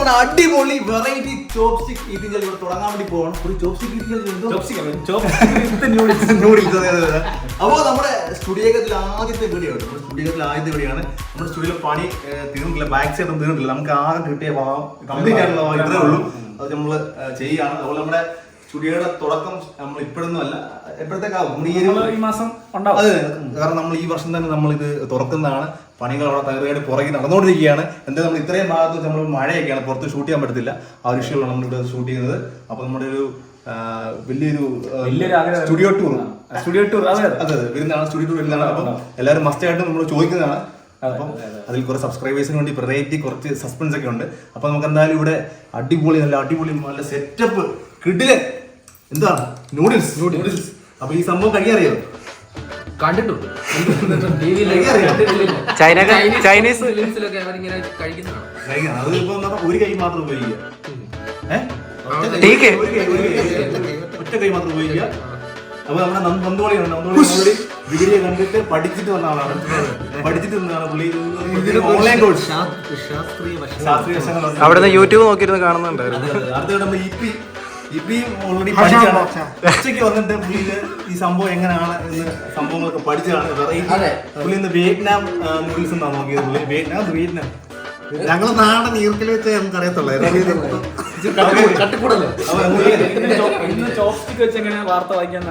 നമ്മുടെ അടിപൊളി variety chopstick eating ഇവിടെ തുടങ്ങാൻ വേണ്ടി പോകണം ഒരു ചോപ്സ്റ്റിക് ഈറ്റിംഗ് നൂഡിൽസ് അപ്പോൾ നമ്മുടെ സ്റ്റുഡിയോത്തിൽ ആദ്യത്തെ വീഡിയോ നമ്മുടെ സ്റ്റുഡിയോത്തിൽ ആദ്യത്തെ വീഡിയോ ആണ് നമ്മുടെ സ്റ്റുഡിയോയിൽ പണി തീർന്നിട്ടില്ല. ബാക്ക് സൈഡ് ഒന്നും തീർന്നിട്ടില്ല. നമുക്ക് ആകെ കിട്ടിയ ഭാഗം കംപ്ലീറ്റ് ആയിട്ടുള്ള ഇത്രേ ഉള്ളൂ. അത് നമ്മൾ ചെയ്യുകയാണ്. അതുപോലെ നമ്മുടെ സ്റ്റുഡിയോയുടെ തുടക്കം നമ്മൾ ഇപ്പോഴൊന്നും അല്ല എപ്പോഴത്തേക്കാവും ഈ മാസം ഉണ്ടാവും. അതെ കാരണം നമ്മൾ ഈ വർഷം തന്നെ നമ്മൾ ഇത് തുറക്കുന്നതാണ്. പണികൾ അവിടെ തകർച്ചയായിട്ട് പുറകെ നടന്നുകൊണ്ടിരിക്കുകയാണ്. എന്താ നമ്മൾ ഇത്രയും ഭാഗത്ത് നമ്മൾ മഴയൊക്കെയാണ്. പുറത്ത് ഷൂട്ട് ചെയ്യാൻ പറ്റത്തില്ല. ആ ഒരു നമ്മൾ ഇവിടെ ഷൂട്ട് ചെയ്യുന്നത്. അപ്പൊ നമ്മുടെ ഒരു വലിയൊരു സ്റ്റുഡിയോ ടൂർ. Studio tour. അതെ അതെ. വരുന്നതാണ് സ്റ്റുഡിയോ ടൂർ വരുന്നതാണ്. അപ്പം എല്ലാവരും മസ്റ്റ് ആയിട്ട് നമ്മൾ ചോദിക്കുന്നതാണ്. അപ്പം അതിൽ കുറെ സബ്സ്ക്രൈബേഴ്സിന് വേണ്ടി വെറൈറ്റി കുറച്ച് സസ്പെൻസ് ഒക്കെ ഉണ്ട്. അപ്പൊ നമുക്ക് എന്തായാലും ഇവിടെ അടിപൊളി നല്ല അടിപൊളി നല്ല സെറ്റപ്പ് കിഡിലൻ എന്താണ് നൂഡിൽസ് നൂഡിൽസ് അപ്പൊ ഈ സംഭവം കഴിയാറിയോ കണ്ടിട്ടുണ്ട്. ചൈന ചൈനീസ് ഫിലിംസിലൊക്കെ അവരിങ്ങനെ കഴിക്കുന്നതാണ് എന്താ? ഒരു കൈ മാത്രം ഉപയോഗിക്കുക? ഒറ്റ കൈ- മാത്രം ഉപയോഗിക്കുക. അപ്പൊ നമ്മുടെ നന്ദ- നന്ദോളിയാണ് നന്ദോളി ഡിഗ്രിയെ കണ്ടിട്ട് പഠിച്ചിട്ട് വന്ന ആളാണ്. പഠിച്ചിട്ട് വന്നതാണ് പുള്ളി. ഓൺലൈൻ കോഴ്സ് ശാസ്ത്രീയ ശാസ്ത്രീയ വശങ്ങളുണ്ട്. അവിടുന്ന് യൂട്യൂബ് നോക്കിയിരുന്ന് കാണുന്നുണ്ടായിരുന്നു. അടുത്ത നമ്മൾ ഇപ്പി ഈ ഓൾറെഡി പഠിച്ചാണ്. ഉച്ചയ്ക്ക് വന്നിട്ട് പുള്ളിയിൽ ഈ സംഭവം എങ്ങനെയാണ് എന്ന് സംഭവങ്ങളൊക്കെ പഠിച്ചതാണ്. വെറൈറ്റി. പുള്ളി ഇന്ന് വിയറ്റ്നാം നൂഡിൽസ് എന്നാണ് നോക്കിയത് പുള്ളി. Vietnam Vietnam. ഞങ്ങൾ നാടൻ ഈർക്കിൽ വെച്ച് നമുക്ക് അറിയത്തുള്ളൂ കട്ടിക്കൂടല്ലേ? ചോപ്സ്റ്റിക് വെച്ച് എങ്ങനെ വാർത്ത വായിക്കാൻ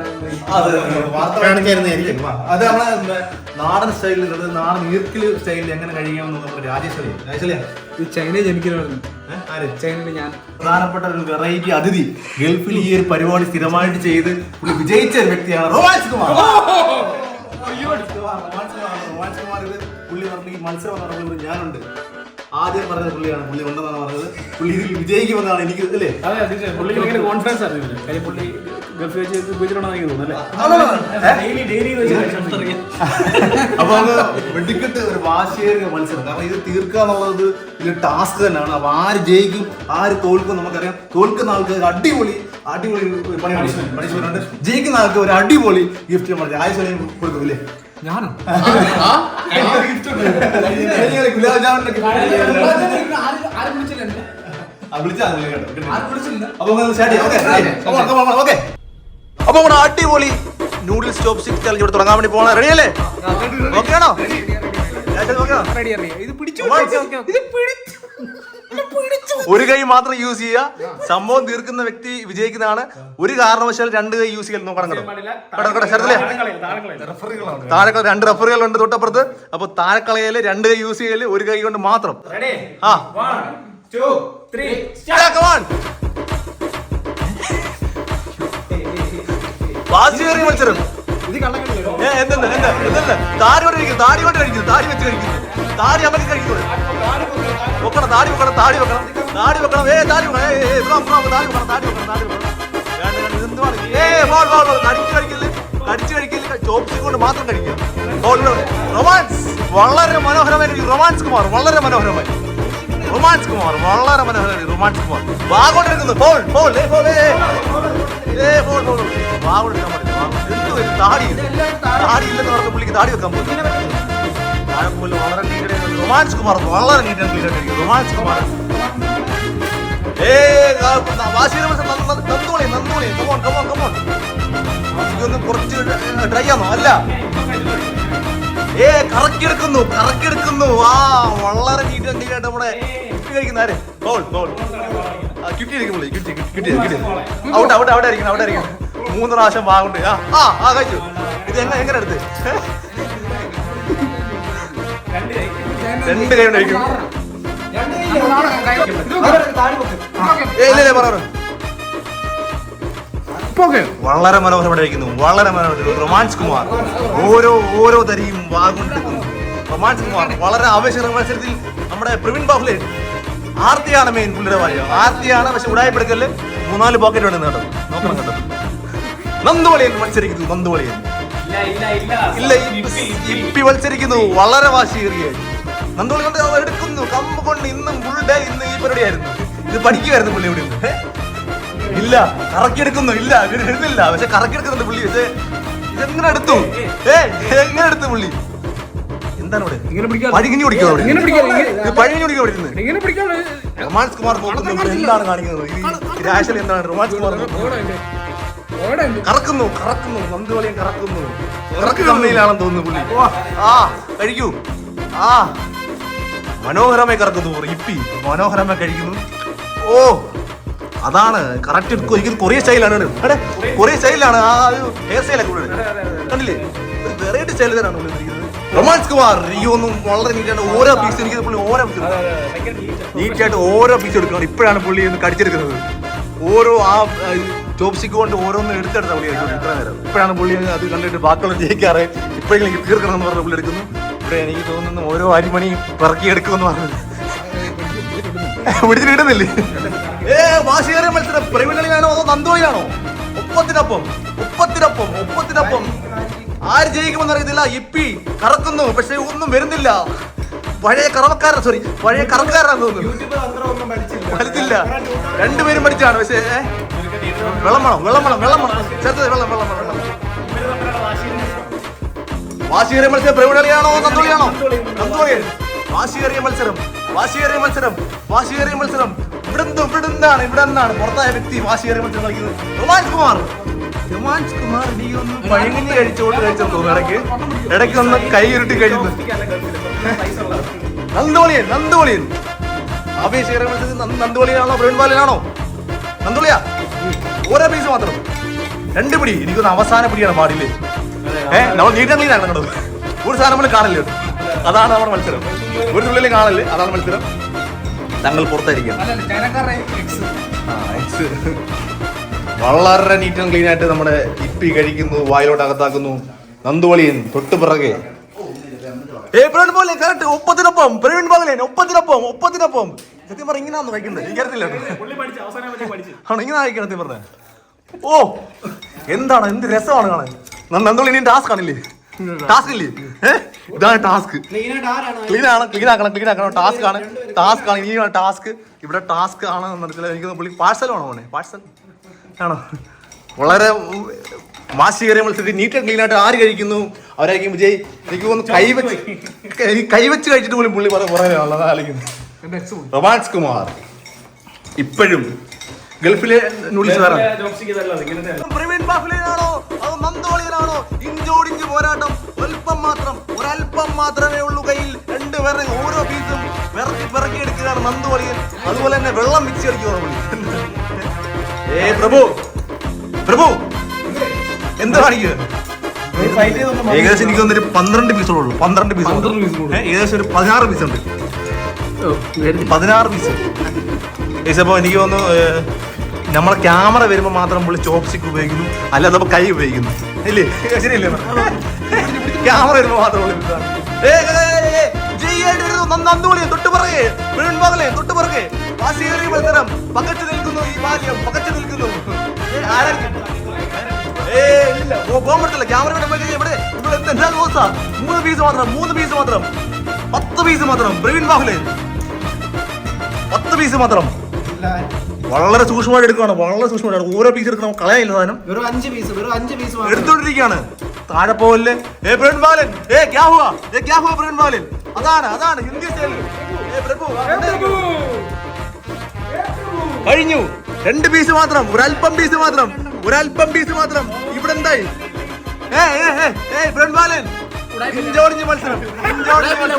അത് നമ്മളെ നാടൻ സ്റ്റൈലിൽ നാടൻ ഈർക്കിൽ സ്റ്റൈലിൽ എങ്ങനെ കഴിയാമെന്ന് രാജേശ്വരി രാജേശ്വരി ഈ ചൈനയിൽ ജനിക്കുന്നവരുന്നു ഞാൻ. പ്രധാനപ്പെട്ട ഒരു വെറൈറ്റി അതിഥി. ഗൾഫിൽ ഈ ഒരു പരിപാടി സ്ഥിരമായിട്ട് ചെയ്ത് പുള്ളി വിജയിച്ച ഒരു വ്യക്തിയാണ് Romance Kumar. Romance Kumar, Romance Kumar ഇത് പുള്ളി പറഞ്ഞ ഈ മത്സരം നടന്നത് ഞാനുണ്ട്. ആദ്യം പറഞ്ഞ പുള്ളിയാണ്. പുള്ളി ഉണ്ടെന്നാണ് പറഞ്ഞത്. പുള്ളി ഇതിൽ വിജയിക്കുമെന്നാണ് എനിക്ക് അല്ലേ? അതെ പുള്ളിക്ക് ഭയങ്കര കോൺഫിഡൻസ് ആണ് കാര്യം പുള്ളി ഗൾഫ് വെച്ച് ഉപയോഗിച്ചിട്ടുണ്ടെന്ന് എനിക്ക് തോന്നുന്നു അപ്പൊ അത് വെടിക്കെട്ട് ഒരു വാശിയേറിയ മത്സരം. കാരണം ഇത് തീർക്കുക എന്നുള്ളത് ഒരു ടാസ്ക് തന്നെയാണ്. അപ്പൊ ആര് ജയിക്കും ആര് തോൽക്കും നമുക്കറിയാം. തോൽക്കുന്ന ആൾക്ക് ഒരു അടിപൊളി അടിപൊളി പണി പണിഷ്മെന്റ് ഉണ്ട് ജയിക്കുന്ന ആൾക്ക് ഒരു അടിപൊളി ഗിഫ്റ്റ് നമ്മൾ രാജേശ്വരി കൊടുക്കും ഇല്ലേ? ഞാനോ അപ്പൊ നമ്മുടെ അടിപൊളി നൂഡിൽസ് ചോപ്പ് സ്റ്റിക് ചലഞ്ച് ഇവിടെ തുടങ്ങാൻ വേണ്ടി പോകണം റെഡി അല്ലേ? ഓക്കെ ആണോ? റെഡി പിടിച്ചു ഇത് പിടിച്ചു ഇത് ഒരു കൈ മാത്രം യൂസ് ചെയ്യുക. സംഭവം തീർക്കുന്ന വ്യക്തി വിജയിക്കുന്നതാണ്. ഒരു കാരണവശാലും രണ്ട് കൈ യൂസ് ചെയ്യൽ നോക്കണം കേട്ടോ കേട്ടോ കേട്ടോ ശരത്തില്ലേ താഴെ രണ്ട് റഫറുകൾ ഉണ്ട് തൊട്ടപ്പുറത്ത്. അപ്പൊ താഴെക്കളയിൽ രണ്ട് കൈ യൂസ് ചെയ്യൽ ഒരു കൈ കൊണ്ട് മാത്രം. ആ. മത്സരം. എന്തെന്ന്, എന്ത്, എന്തെന്ന്? താടി കൊണ്ട് താടി കൊണ്ട് താടി വെച്ച് കഴിക്കുന്നു താടി അമ്മയ്ക്ക് കഴിക്കുന്നു താടി വെക്കണം താടി വെക്കണം. താടി വെക്കണം താടി വെക്കണം താടി വെക്കണം താടി താടി വെക്കണം. ഇതെന്തുവാണ്? ഏ ബോൾ ബോൾ ബോൾ കടിച്ചു കഴിക്കൽ കടിച്ചു കൊണ്ട് മാത്രം കഴിക്കുക. ബോൾ റൊമാൻസ് വളരെ മനോഹരമായി റൊമാൻസ് കുമാർ വളരെ മനോഹരമായി. റൊമാൻസ് കുമാർ വളരെ മനോഹരമായി റൊമാൻസ് കുമാർ. വാഗോട്ടെടുക്കുന്നു ബോൾ ബോൾ ഏ ബോൾ ഏ ബോൾ ബോൾ വാഗോട്ടെടുക്കാൻ പറ്റില്ല വാഗോട്ട് എന്ത് വരും താടി താടി പറഞ്ഞ പുള്ളിക്ക് താടി വെക്കാൻ പോകും താഴെ പോലെ വളരെ നീറ്റ് റൊമാൻസ് കുമാർ. വളരെ നീറ്റ് ആൻഡ് ക്ലീൻ ആയിട്ട് റൊമാൻസ് കുമാർ കുറച്ച് ട്രൈ ആണോ? അല്ല. ഏ കറക്കിയെടുക്കുന്നു കറക്കിയെടുക്കുന്നു. ആ വളരെ നീറ്റ് ആൻഡ് ക്ലീൻ ആയിട്ട് നമ്മുടെ കഴിക്കുന്ന ആര് ബോൾ ബോൾ കിട്ടിയിരിക്കും കിട്ടി കിട്ടി കിട്ടി അവിടെ അവിടെ അവിടെ ആയിരിക്കണം അവിടെ ഇരിക്കണം മൂന്ന് പ്രാവശ്യം വാങ്ങുണ്ട് ആ ആ ആ കഴിച്ചു. ഇത് എങ്ങനെ എങ്ങനെ എടുത്ത്? രണ്ട് കൈ. പറഞ്ഞു വളരെ മനോഹരമായിരിക്കുന്നു വളരെ മനോഹരം റൊമാൻസ് കുമാർ. ഓരോ ഓരോ തരിയും വാഗുണ്ടെടുക്കുന്നു റൊമാൻസ് കുമാർ വളരെ ആവേശകര മത്സരത്തിൽ നമ്മുടെ പ്രവീൺ ബാഹുലെ ആർത്തിയാണ് മെയിൻ പുള്ളിയുടെ ഭാര്യ ആർത്തിയാണ് പക്ഷെ ഉടായ്പെടുക്കൽ മൂന്നാൽ പോക്കറ്റ് വേണം കേട്ടോ നോക്കണം കേട്ടോ. നന്ദുവളിയൻ മത്സരിക്കുന്നു നന്ദുവളിയൻ ഇല്ല ഇപ്പി- ഇപ്പി മത്സരിക്കുന്നു വളരെ വാശിയേറിയ. നന്ദുവളി കൊണ്ട് എടുക്കുന്നു. കമ്പ് കൊണ്ട് ഇന്നും ഫുൾ ഡേ ഇന്ന് ഈ പരിപാടിയായിരുന്നു. ഇത് പഠിക്കുമായിരുന്നു പുള്ളി ഇവിടെ ഇല്ല കറക്കിയെടുക്കുന്നു. ഇല്ല ഇവർ എഴുന്നില്ല പക്ഷെ കറക്കിയെടുക്കുന്നുണ്ട് പുള്ളി. പക്ഷേ ഇതെങ്ങനെ എടുത്തു? ഏ എങ്ങനെ എടുത്തു പുള്ളി? എന്താണ് ഇവിടെ? പഴുകിഞ്ഞു ഇത് പഴുകിഞ്ഞു ഇങ്ങനെ പിടിക്കാതെ. റൊമാൻസ് കുമാർ നോക്കുന്നു. എന്താണ് കാണിക്കുന്നത്? രാശിൽ എന്താണ് റൊമാൻസ് കുമാർ ഉണ്ട് കറക്കുന്നു നന്ദി നന്ദുവളിയും കറക്കുന്നു. കറക്ക് കമ്മയിലാണെന്ന് തോന്നുന്നു പുള്ളി. ആ കഴിക്കൂ. ആ. മനോഹരമായി കറക്കുന്നു ഇപ്പി മനോഹരമായി കഴിക്കുന്നു. ഓ അതാണ്. കറക്റ്റ് ഒരിക്കലും കൊറിയ സ്റ്റൈലാണ് കൊറിയ സ്റ്റൈലാണ്. ആ ഒരു ഹെയർ സ്റ്റൈലൊക്കെ ഉള്ളത്. കണ്ടില്ലേ? ഒരു വെറൈറ്റി സ്റ്റൈൽ തന്നെയാണ്. റൊമാൻസ് കുമാർ ഈ ഒന്നും വളരെ നീറ്റാണ് ഓരോ പീസ് എനിക്ക് പുള്ളി ഓരോ പീസ് നീറ്റായിട്ട് ഓരോ പീസ് എടുക്കണം. ഇപ്പോഴാണ് പുള്ളി ഒന്ന് കടിച്ചെടുക്കുന്നത്. ഓരോ ആ ചോപ്സിക്ക് കൊണ്ട് ഓരോന്നും എടുത്തെടുത്ത പുള്ളി ആയിരിക്കും ഇത്ര നേരം. ഇപ്പോഴാണ് പുള്ളി അത് കണ്ടിട്ട് ബാക്കിയുള്ള ജയിക്കാറ്. ഇപ്പോഴെങ്കിലും എനിക്ക് തീർക്കണം എന്ന് പറഞ്ഞ പുള്ളി എടുക്കുന്നു. ഇവിടെ എനിക്ക് തോന്നുന്നു ഓരോ അരിമണിയും പറക്കി എടുക്കുമെന്ന് പറഞ്ഞത് പിടിച്ചിട്ട് ഇടുന്നില്ലേ? ഏ വാശിയേറിയ മത്സരം. പ്രവീണളിയാണോ അതോ നന്ദോയിലാണോ ഒപ്പത്തിനൊപ്പം ഒപ്പത്തിനൊപ്പം ഒപ്പത്തിനൊപ്പം. ആര് ജയിക്കുമെന്ന് അറിയത്തില്ല. ഇപ്പി കറക്കുന്നു പക്ഷെ ഒന്നും വരുന്നില്ല. പഴയ കറവക്കാരൻ സോറി പഴയ കറവക്കാരനാണെന്ന് തോന്നുന്നു. മരിച്ചില്ല രണ്ടുപേരും പഠിച്ചാണ് പക്ഷേ? വെള്ളം വേണം വെള്ളം വേണം വെള്ളം വേണം. ചേർത്തത് വെള്ളം വെള്ളം വെള്ളം വാശിയേറിയ മത്സരം പ്രവിടളിയാണോ തന്തോളിയാണോ തന്തോളി വാശിയേറിയ മത്സരം വാശിയേറിയ മത്സരം വാശിയേറിയ മത്സരം. ഇവിടുന്ന് ഇവിടുന്നാണ് ഇവിടെ നിന്നാണ് പുറത്തായ വ്യക്തി വാശിയേറിയ മത്സരം കളിക്കുന്നത്. രോമാൻസ് കുമാർ. രോമാൻസ് കുമാർ നീ ഒന്ന് പഴങ്ങി കഴിച്ചോണ്ട് കഴിച്ചെന്ന് തോന്നുന്നു. ഇടയ്ക്ക് ഇടയ്ക്ക് ഒന്ന് കൈ ഉരുട്ടി കഴിയുന്നു നന്ദോളിയൻ നന്ദോളിയൻ ആവേശിയേറിയ മത്സരത്തിൽ നന്ദ- നന്ദോളിയാണോ പ്രവീൺ ബാലനാണോ? നന്ദോളിയാ ഓരോ പീസ് മാത്രം. രണ്ട് പിടി. എനിക്കൊന്ന് അവസാന പിടിയാണ് പാടില്ല? ഏഹ് നമ്മൾ നീട്ടം ക്ലീൻ ആണ് കണ്ടത് ഒരു സാധനം നമ്മൾ കാണില്ല? അതാണ് നമ്മുടെ മത്സരം. ഒരു തുള്ളിലും കാണൽ അതാണ് മത്സരം. തങ്ങൾ പുറത്തായിരിക്കും. വളരെ നീറ്റ് ആൻഡ് ക്ലീൻ ആയിട്ട് നമ്മുടെ ഇപ്പി കഴിക്കുന്നു വായിലോട്ട് അകത്താക്കുന്നു. നന്ദുവളിയൻ തൊട്ട് പിറകെ. പോലെ കറക്റ്റ് ഒപ്പത്തിനൊപ്പം. പ്രവീൺ ഒപ്പത്തിനൊപ്പം ഒപ്പത്തിനൊപ്പം. സത്യം പറഞ്ഞ ഇങ്ങനെയാന്ന് വായിക്കുന്നത് പഠിച്ചു ആണോ ഇങ്ങനെ വായിക്കണം സത്യം പറഞ്ഞ ഓ എന്താണ് എന്ത് രസമാണ് കാണാൻ? നന്ദുവളി ഇനി ടാസ്ക് ആണില്ലേ ടാസ്ക് ഇല്ലേ? ഇതാണ് ടാസ്ക് ക്ലീൻ ആണ് ക്ലീൻ ആക്കണം ക്ലീൻ ആക്കണം. ടാസ്ക് ആണ് ടാസ്ക് ആണ് ഇനി ടാസ്ക് ഇവിടെ ടാസ്ക് ആണ് മനസ്സിലായി. എനിക്ക് പുള്ളി പാഴ്സൽ ആണോ പോണേ പാഴ്സൽ ആണോ? വളരെ മാസികരെ മത്സരത്തിൽ നീറ്റ് ആൻഡ് ക്ലീൻ ആയിട്ട് ആര് കഴിക്കുന്നു? അവരായിരിക്കും വിജയ്. എനിക്ക് തോന്നുന്നു കൈവച്ച് കൈവച്ച് കഴിച്ചിട്ട് പോലും പുള്ളി പറയാനുള്ളതാണ് ആലോചിക്കുന്നത്. ആലോചിക്കുന്നു റൊമാൻസ് കുമാർ. ഇപ്പോഴും ഗൾഫിലെ നൂഡിൽസ് വേറെ. പ്രവീൺ അതോ ഇഞ്ചോടിഞ്ച് പോരാട്ടം അല്പം മാത്രം ഒരല്പം മാത്രമേ ഉള്ളൂ കയ്യിൽ. രണ്ടുപേരുടെ ഓരോ പീസും വിറക്കി പിറക്കി എടുക്കുകയാണ് നന്ദോളിയൻ അതുപോലെ തന്നെ വെള്ളം മിക്സ് ഏ പ്രഭു പ്രഭു. എന്താണ് കാണിക്കുക ഏകദേശം എനിക്ക് തോന്നുന്നു ഒരു പന്ത്രണ്ട് പീസുള്ളൂ പന്ത്രണ്ട് പീസ് ഏകദേശം ഒരു പതിനാറ് പീസ് ഉണ്ട്. പതിനാറ് പീസ് ഏകദേശം അപ്പോൾ എനിക്ക് തോന്നുന്നു നമ്മളെ ക്യാമറ വരുമ്പോൾ മാത്രം പുള്ളി ചോപ്സ്റ്റിക്ക് ഉപയോഗിക്കുന്നു. അല്ലാതെ അപ്പോൾ കൈ ഉപയോഗിക്കുന്നു. ഇല്ലേ? ശരിയല്ലേ? ക്യാമറ വരുമ്പോൾ മാത്രം നിൽക്കുന്നു ഈ നിൽക്കുന്നു. ഇല്ല. ക്യാമറ ഇവിടെ. എന്താ ദിവസം? മൂന്ന് പീസ് മാത്രം മൂന്ന് പീസ് മാത്രം. പത്ത് പീസ് മാത്രം. പ്രവീൺ ബാഹുലേ. പത്ത് പീസ് മാത്രം. വളരെ സൂക്ഷ്മമായിട്ട് എടുക്കുകയാണ് വളരെ സൂക്ഷ്മമായിട്ട് ഓരോ പീസ് എടുക്കണം കളയാനില്ല സാധനം. വെറും അഞ്ച് പീസ് വെറും അഞ്ച് പീസ് എടുത്തോണ്ടിരിക്കുകയാണ്. താഴെ പോവല്ലേ ഏ ബ്രൺ ബാലൻ ഏ ക്യാ ഹുവാ ഏ ക്യാ ഹുവാ പ്രവീൺ ബാലൻ. അതാണ് അതാണ് ഹിന്ദി സ്റ്റൈലിൽ കഴിഞ്ഞു. രണ്ട് പീസ് മാത്രം ഒരല്പം പീസ് മാത്രം ഒരല്പം പീസ് മാത്രം. ഇവിടെ എന്തായി ഏ ഏ ഏ ഏ പ്രവീൺ ബാലൻ. ഇഞ്ചോടിഞ്ഞ് മത്സരം. ഉടായിപ്പില്ല,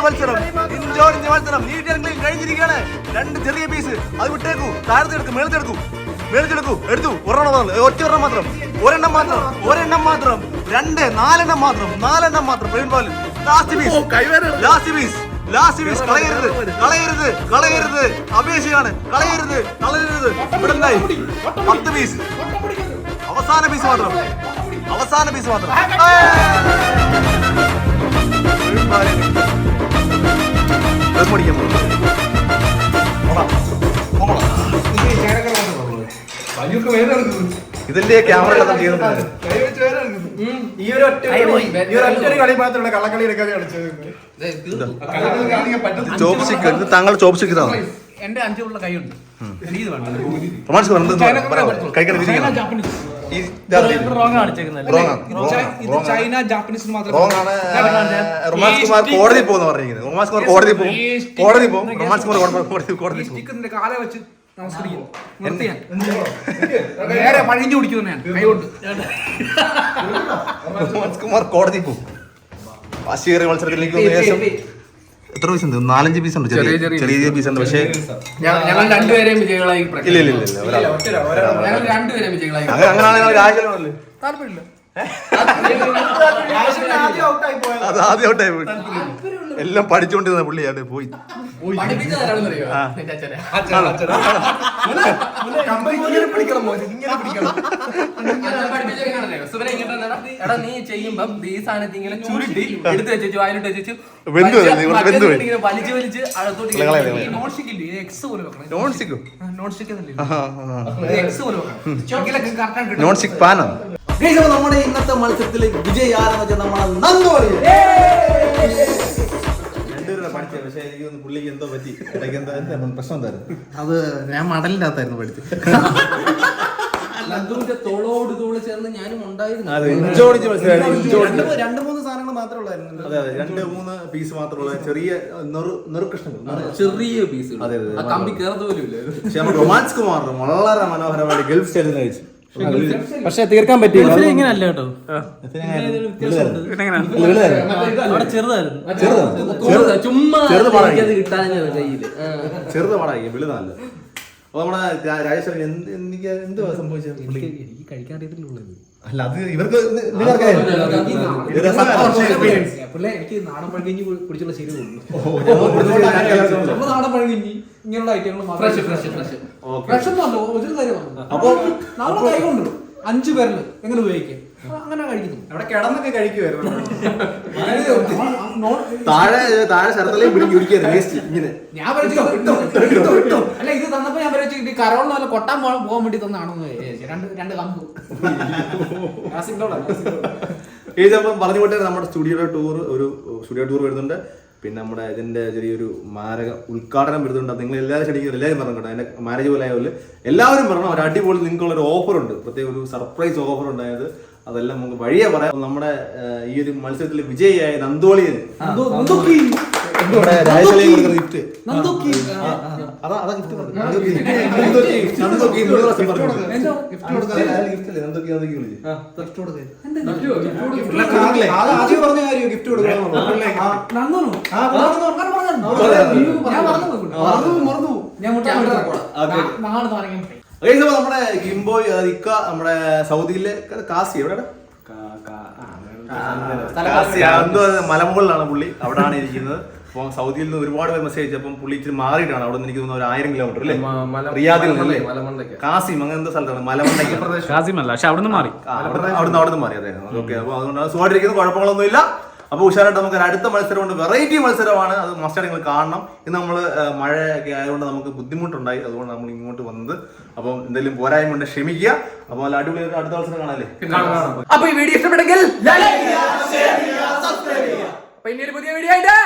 മത്സരം. ഇഞ്ചോടിഞ്ച് മത്സരം. ആൻഡ് ക്ലീൻ കഴിഞ്ഞിരിക്കുകയാണ്. രണ്ട് ചെറിയ പീസ് അത് വിട്ടേക്കൂ. താഴത്തെടുക്കൂ മേളത്തെടുക്കൂ. മേളത്തെടുക്കൂ. എടുത്തു. ഒരെണ്ണം മാത്രം ഒറ്റ ഒരെണ്ണം മാത്രം. ഒരെണ്ണം മാത്രം. ഒരെണ്ണം മാത്രം. രണ്ട് നാലെണ്ണം മാത്രം. നാലെണ്ണം മാത്രം. Praveen Balan last piece last piece last piece കളയരുത്. കളയരുത്. കളയരുത്. അപേക്ഷയാണ്. കളയരുത്. കളയരുത് ഇവിടെ പത്ത് പീസ് അവസാന പീസ് മാത്രം. അവസാന പീസ് മാത്രം. ഇതിന്റെ ക്യാമറ ഈ ഒരു ഒറ്റ കളി- ഈ ഒരു ഒറ്റ കളി കള്ളക്കളി എടുക്കാതെ കളിച്ചത്. ചോപ്സ്റ്റിക്ക് ഇത് താങ്കൾ ഇതാണ്? എന്റെ അഞ്ചുള്ള കൈയുണ്ട്. കഴിക്കണം ചൈന ജാപ്പനീസിന് മാത്രം റൊമാൻസ് കുമാർ കോടതി പോകുന്ന പറഞ്ഞിരിക്കുന്നത്. റൊമാൻസ് കുമാർ കോടതി പോകും. കോടതി പോകും. റൊമാൻസ് കുമാർ കോടതി കോടതി പോകും. കാല വെച്ച് നേരെ പഴിഞ്ഞു പിടിക്കുന്നു ഞാൻ. കൈകൊണ്ട് റൊമാൻസ് കുമാർ കോടതി പോകും. വാശിയേറിയ മത്സരത്തിലേക്ക് ശേഷം എത്ര പീസ് ഉണ്ട്? നാലഞ്ച് പീസ് ഉണ്ട് ചെറിയ ചെറിയ ചെറിയ പീസ് ഉണ്ട്. പക്ഷേ ഞങ്ങൾ രണ്ടുപേരെയും വിജയികളായി ഇല്ല ഇല്ല ഇല്ല ഞങ്ങൾ രണ്ടുപേരെയും വിജയികളായി. അങ്ങനെ അങ്ങനെയാണെങ്കിൽ രാജകീയമല്ലേ താല്പര്യമില്ല. അത് ആദ്യം ഔട്ടായി പോയി. എല്ലാം പഠിച്ചുകൊണ്ടിരുന്ന പുള്ളിയാണ് പോയി. നീ ചെയ്യുമ്പം ഈ സാധനത്തിൽ ഇങ്ങനെ ചുരുട്ടി എടുത്ത് വെച്ചു വായിലിട്ട് വെച്ചു വെന്ത് പോയി, കുറച്ച് വെന്ത് പോയി. ഇങ്ങനെ വലിച്ച് വലിച്ച് അകത്തോട്ട് കളയ, കളയ, ഇങ്ങനെ നോൺ സ്റ്റിക്ക് ഇല്ലേ എക്സ് പോലെ വെക്കണം. നോൺ സ്റ്റിക്കും നോൺ സ്റ്റിക്ക് എക്സ് പോലെ വെക്കണം. നോൺ പാനാണ്. നമ്മുടെ ഇന്നത്തെ മത്സരത്തിൽ വിജയ് ആരെന്ന് വെച്ചാൽ നമ്മളെ പഠിച്ചത് പക്ഷേ എനിക്ക് പുള്ളിക്ക് എന്തോ പറ്റി? ഇടയ്ക്ക് എന്താ പ്രശ്നം എന്തായിരുന്നു അത് ഞാൻ മടലിന്റെ അകത്തായിരുന്നു പഠിച്ചത് നന്ദുവിന്റെ തോളോട് തോൾ ചേർന്ന് ഞാനും ഉണ്ടായിരുന്നു. അതെ ഇഞ്ചോടിച്ച് മനസ്സിലായി രണ്ട് മൂന്ന് സാധനങ്ങൾ മാത്രമേ ഉള്ളായിരുന്നു. അതെ അതെ രണ്ട് മൂന്ന് പീസ് മാത്രമുള്ള ചെറിയ നെറു ചെറിയ പീസ് അതെ, അതെ, ആ കമ്പി കയറത്ത് പോലും ഇല്ല പക്ഷെ നമ്മൾ റൊമാൻസ് കുമാർ വളരെ മനോഹരമായിട്ട് ഗൾഫ് സ്റ്റൈലിൽ നിന്ന് കഴിച്ചു പക്ഷെ തീർക്കാൻ പറ്റിയില്ല ഇങ്ങനല്ല കേട്ടോ ചെറുത് പടായി വലുതല്ല അപ്പൊ നമ്മുടെ രാജേശ്വരൻ എന്ത് എനിക്ക് എന്ത് സംഭവിച്ചത് പുള്ളിക്ക് എനിക്ക് കഴിക്കാൻ അറിയത്തില്ലുള്ളത് അല്ല അത് ഇവർക്ക് എനിക്ക് നാടൻ പഴകഞ്ഞി കുടിച്ചുള്ള ശരി നമ്മൾ നാടൻ പഴകഞ്ഞി ഇങ്ങനെയുള്ള ഐറ്റങ്ങൾ ഫ്രഷ് ഫ്രഷ് ഫ്രഷ് ഒരു കാര്യമാണ് അപ്പൊ നമ്മൾ കൈ കൊണ്ടു അഞ്ചു പേരിൽ എങ്ങനെ ഉപയോഗിക്കാം? അപ്പൊ അങ്ങനെ കഴിക്കുന്നു. അവിടെ കിടന്നൊക്കെ കഴിക്കുമായിരുന്നു താഴെ താഴെ വേസ്റ്റ് ഇങ്ങനെ. ഞാൻ അല്ല ഇത് തന്നപ്പോ ഞാൻ വിചാരിച്ചു ഈ കരോളിന് വല്ല കൊട്ടാൻ പോകാൻ വേണ്ടി തന്നാണോ രണ്ട് രണ്ട് കമ്പ്. ഈ ചിലപ്പം പറഞ്ഞു കൊണ്ടേ നമ്മുടെ സ്റ്റുഡിയോയുടെ ടൂർ ഒരു സ്റ്റുഡിയോ ടൂർ വരുന്നുണ്ട്. പിന്നെ നമ്മുടെ ഇതിന്റെ ചെറിയൊരു മാരക ഉദ്ഘാടനം വരുന്നുണ്ട്. നിങ്ങൾ എല്ലാവരും ക്ഷണിക്കുന്നത് എല്ലാവരും പറഞ്ഞു കേട്ടോ. അതിന്റെ മാരേജ് പോലെ ആയാലും എല്ലാവരും പറഞ്ഞു ഒരു അടിപൊളി നിങ്ങൾക്കുള്ള ഒരു ഓഫർ ഉണ്ട്. പ്രത്യേക ഒരു സർപ്രൈസ് ഓഫർ ഉണ്ടായത്. അതെല്ലാം നമുക്ക് വഴിയെ പറയാം. നമ്മുടെ ഈ ഒരു മത്സരത്തിൽ വിജയിയായ നന്ദോളിയൻ. നമ്മുടെ ഗിംബോയ് ഇക്ക നമ്മുടെ സൗദിയിലെ കാസി എവിടെയാണ് മലമുകളിലാണ് പുള്ളി. അവിടാണ് ഇരിക്കുന്നത്. അപ്പം സൗദിയിൽ നിന്ന് ഒരുപാട് പേര് മെസ്സേജ് അപ്പം പുള്ളി ഇച്ചിരി മാറിയിട്ടാണ്. അവിടെ നിന്ന് എനിക്ക് തോന്നുന്നു ഒരു ആയിരം കിലോമീറ്റർ അല്ലേ? റിയാദിൽ നിന്നല്ലേ. കാസിം അങ്ങനെ എന്തോ സ്ഥലത്താണ്? കാസിം അല്ല പക്ഷെ അവിടുന്ന് മാറി. അവിടുന്ന് അവിടുന്ന് മാറി. അതെ. ഓക്കെ. അപ്പൊ അതുകൊണ്ട് സുഖമായിട്ടിരിക്കുന്നു. കുഴപ്പങ്ങളൊന്നുമില്ല. അപ്പൊ ഉഷാറായിട്ട് നമുക്ക് അടുത്ത മത്സരമുണ്ട്. വെറൈറ്റി മത്സരമാണ്. അത് മസ്റ്റായിട്ട് നിങ്ങൾ കാണണം. ഇന്ന് നമ്മൾ മഴയൊക്കെ ആയതുകൊണ്ട് നമുക്ക് ബുദ്ധിമുട്ടുണ്ടായി. അതുകൊണ്ട് നമ്മൾ ഇങ്ങോട്ട് വന്നത്. അപ്പം എന്തെങ്കിലും പോരായ്മ ഉണ്ട് ക്ഷമിക്കുക. അപ്പോൾ നല്ല അടിപൊളി അടുത്ത മത്സരം കാണാല്ലേ അപ്പൊ ഈ വീഡിയോ ഇഷ്ടപ്പെട്ടെങ്കിൽ അപ്പൊ ഇനി ഒരു പുതിയ വീഡിയോ ആയിട്ട്